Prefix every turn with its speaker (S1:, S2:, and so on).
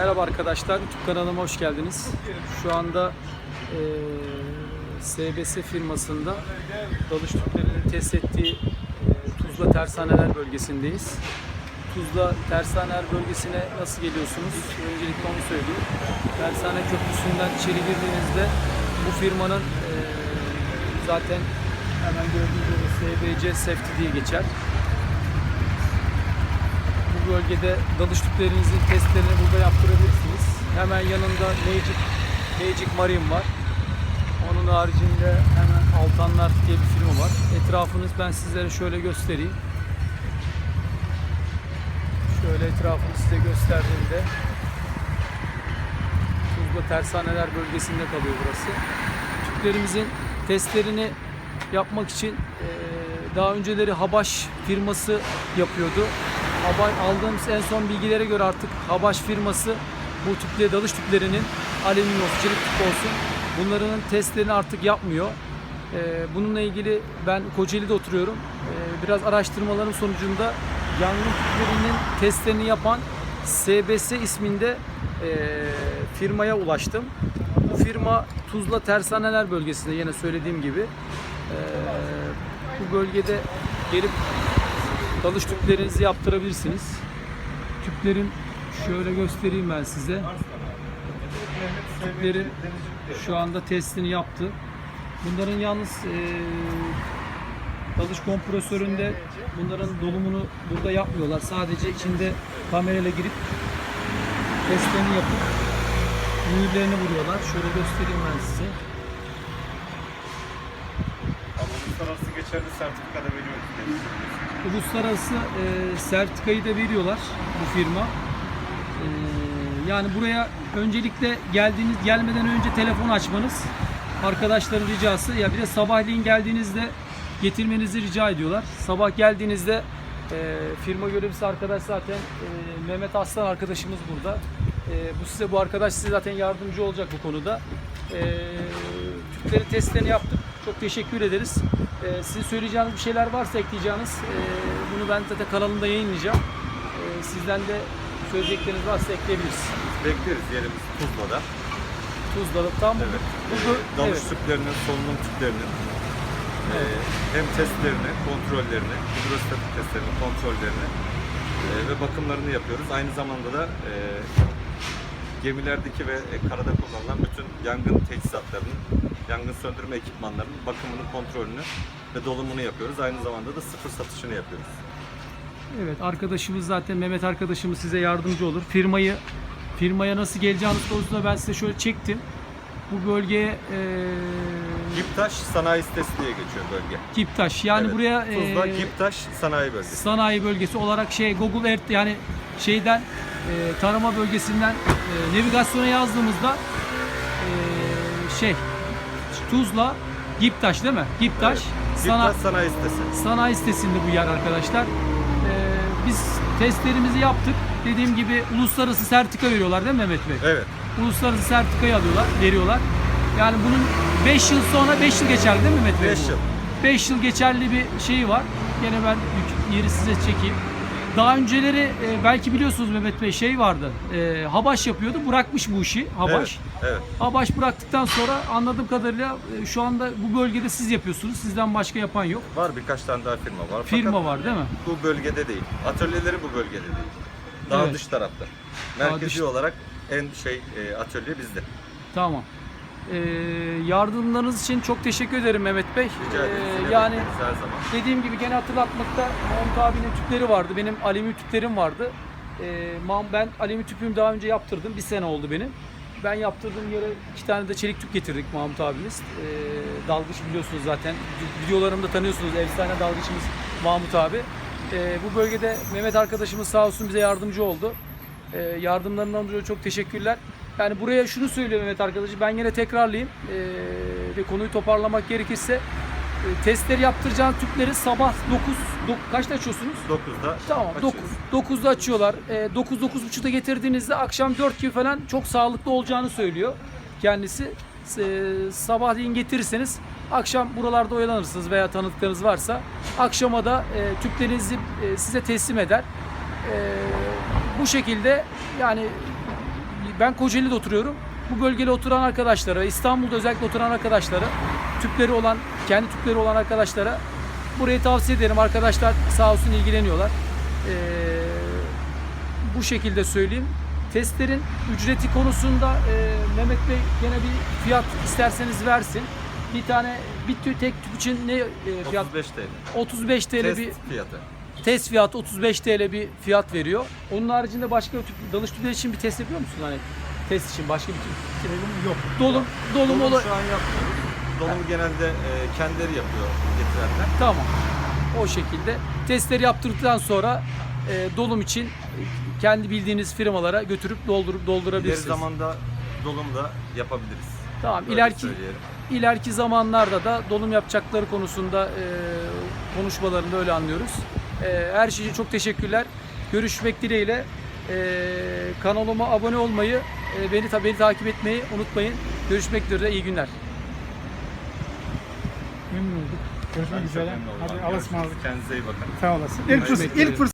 S1: Merhaba arkadaşlar, YouTube kanalıma hoş geldiniz. Şu anda eee SBS firmasında dalış tüplerinin test ettiği eee, Tuzla Tersaneler bölgesindeyiz. Tuzla Tersaneler bölgesine nasıl geliyorsunuz? Öncelikle onu söyleyeyim. Tersane Köprüsü'nden içeri girdiğinizde bu firmanın eee, zaten hemen gördüğünüz gibi SBC Safety diye geçer bölgede dalış tüplerinizin testlerini burada yaptırabilirsiniz. Hemen yanında Magic, Magic Marine var. Onun haricinde hemen Altanlar diye bir firma var. Etrafınız ben sizlere şöyle göstereyim. Şöyle etrafını size gösterdiğimde Tuzla Tersaneler bölgesinde kalıyor burası. Tüplerimizin testlerini yapmak için daha önceleri Habaş firması yapıyordu. Habaş, aldığımız en son bilgilere göre artık Habaş firması bu tüple dalış tüplerinin alüminyum çelik tüp olsun bunların testlerini artık yapmıyor. Eee, bununla ilgili ben Kocaeli'de oturuyorum. Eee, biraz araştırmaların sonucunda yangın tüplerinin testlerini yapan SBS isminde eee, firmaya ulaştım. Bu firma Tuzla Tersaneler bölgesinde yine söylediğim gibi bu bölgede gelip dalış tüplerinizi yaptırabilirsiniz. Tüplerin şöyle göstereyim ben size. Tüplerin şu anda testini yaptı. Bunların yalnız eee dalış kompresöründe bunların dolumunu burada yapmıyorlar. Sadece içinde kamerayla girip testlerini yapıp mühürlerini vuruyorlar. Şöyle göstereyim ben size.
S2: Uluslararası geçerli sertifika da veriyoruz.
S1: Uluslararası e, sertifikayı da veriyorlar bu firma. E, yani buraya öncelikle geldiğiniz gelmeden önce telefon açmanız arkadaşların ricası. Ya bir de sabahleyin geldiğinizde getirmenizi rica ediyorlar. Sabah geldiğinizde e, firma görevlisi arkadaş zaten e, Mehmet Aslan arkadaşımız burada. E, bu size bu arkadaş size zaten yardımcı olacak bu konuda. E, tüpleri testlerini yaptık. Çok teşekkür ederiz. E, sizin söyleyeceğiniz bir şeyler varsa ekleyeceğiniz e, bunu ben zaten kanalımda yayınlayacağım. E, sizden de söyleyecekleriniz varsa ekleyebiliriz.
S2: Bekleriz yerimiz Tuzla'da.
S1: Tuzlalı tam
S2: Evet.
S1: bu,
S2: Ee,
S1: bu,
S2: dalış
S1: evet.
S2: tüplerinin, solunum tüplerinin e, hem testlerini, kontrollerini, hidrostatik testlerini, kontrollerini e, ve bakımlarını yapıyoruz. Aynı zamanda da e, gemilerdeki ve e, karada kullanılan bütün yangın teçhizatlarının, yangın söndürme ekipmanlarının bakımını, kontrolünü ve dolumunu yapıyoruz. Aynı zamanda da sıfır satışını yapıyoruz.
S1: Evet arkadaşımız zaten Mehmet arkadaşımız size yardımcı olur. Firmayı firmaya nasıl geleceğiniz konusunda ben size şöyle çektim. Bu bölgeye e,
S2: Giptaş Sanayi Sitesi diye geçiyor bölge.
S1: Kiptaş yani
S2: Evet,
S1: buraya
S2: Tuzla
S1: e,
S2: Giptaş Sanayi Bölgesi.
S1: sanayi bölgesi olarak şey Google Earth yani şeyden e, tarama bölgesinden e, navigasyona yazdığımızda e, şey Tuzla Giptaş değil mi? Giptaş
S2: Evet.
S1: sana,
S2: Giptaş Sanayi Sitesi.
S1: sanayi sitesinde bu yer arkadaşlar. E, biz testlerimizi yaptık. Dediğim gibi uluslararası sertifika veriyorlar değil mi Mehmet Bey?
S2: Evet.
S1: Uluslararası sertifikayı alıyorlar, veriyorlar. Yani bunun 5 yıl sonra 5 yıl geçerli değil mi Mehmet Bey?
S2: Beş
S1: bu?
S2: yıl.
S1: 5 yıl geçerli bir şeyi var. Gene ben yeri size çekeyim. Daha önceleri e, belki biliyorsunuz Mehmet Bey şey vardı. E, Habaş yapıyordu. Bırakmış bu işi Habaş.
S2: Evet. evet.
S1: Habaş bıraktıktan sonra anladığım kadarıyla e, şu anda bu bölgede siz yapıyorsunuz. Sizden başka yapan yok.
S2: Var birkaç tane daha firma var.
S1: Firma
S2: Fakat
S1: var değil mi?
S2: Bu bölgede değil. Atölyeleri bu bölgede değil. Daha
S1: Evet.
S2: dış tarafta. Merkezi
S1: dış-
S2: olarak en şey e, atölye bizde.
S1: Tamam. E, yardımlarınız için çok teşekkür ederim Mehmet Bey.
S2: Rica ederiz.
S1: E,
S2: Yine
S1: yani
S2: her zaman.
S1: Dediğim gibi gene hatırlatmakta Mahmut abinin tüpleri vardı. Benim alüminyum tüplerim vardı. Ee, ben alüminyum tüpümü daha önce yaptırdım. Bir sene oldu benim. Ben yaptırdığım yere iki tane de çelik tüp getirdik Mahmut abimiz. Ee, dalgıç biliyorsunuz zaten. Videolarımda tanıyorsunuz. Efsane dalgıçımız Mahmut abi. Ee, bu bölgede Mehmet arkadaşımız sağ olsun bize yardımcı oldu. Ee, yardımlarından dolayı çok teşekkürler. Yani buraya şunu söylüyor Mehmet arkadaşı. Ben yine tekrarlayayım. Ee, ve konuyu toparlamak gerekirse e, testleri yaptıracağın tüpleri sabah 9, dok- kaçta açıyorsunuz?
S2: 9'da
S1: Tamam
S2: açıyoruz.
S1: 9, 9'da açıyorlar. E, 9 9.30'da getirdiğinizde akşam 4 gibi falan çok sağlıklı olacağını söylüyor kendisi. E, sabahleyin getirirseniz akşam buralarda oyalanırsınız veya tanıdıklarınız varsa akşama da e, tüplerinizi e, size teslim eder. E, bu şekilde yani ben Kocaeli'de oturuyorum. Bu bölgede oturan arkadaşlara, İstanbul'da özellikle oturan arkadaşlara, tüpleri olan, kendi tüpleri olan arkadaşlara burayı tavsiye ederim. Arkadaşlar sağ olsun ilgileniyorlar. Ee, bu şekilde söyleyeyim. Testlerin ücreti konusunda e, Mehmet Bey gene bir fiyat isterseniz versin. Bir tane bir tü- tek tüp için ne e, fiyat?
S2: 35 TL.
S1: 35 TL
S2: Test
S1: bir
S2: fiyatı.
S1: Test fiyatı 35 TL bir fiyat veriyor. Onun haricinde başka tüp, dalış tüpleri için bir test yapıyor musun hani? Test için başka bir tüp.
S3: Yok.
S1: Dolum, dolum,
S2: Dolum şu an yapmıyoruz. Dolum genelde e, kendileri yapıyor getirenler.
S1: Tamam. O şekilde testleri yaptırdıktan sonra e, dolum için kendi bildiğiniz firmalara götürüp doldurup
S2: İleri
S1: doldurabilirsiniz.
S2: zamanda dolum da yapabiliriz.
S1: Tamam.
S2: Öyle
S1: ileriki
S2: söyleyelim.
S1: İleriki zamanlarda da dolum yapacakları konusunda e, konuşmalarında öyle anlıyoruz. E, her şey için çok teşekkürler. Görüşmek dileğiyle. E, kanalıma abone olmayı, e, beni tabii beni takip etmeyi unutmayın. Görüşmek üzere. iyi günler.
S3: Memnun olduk. Görüşmek üzere. Hadi. Allah'a ısmarladık.
S2: Kendinize iyi bakın.
S3: Sağ olasın. İlk,
S1: Görüşmek
S3: fırs-
S1: üzere.
S3: ilk fırsat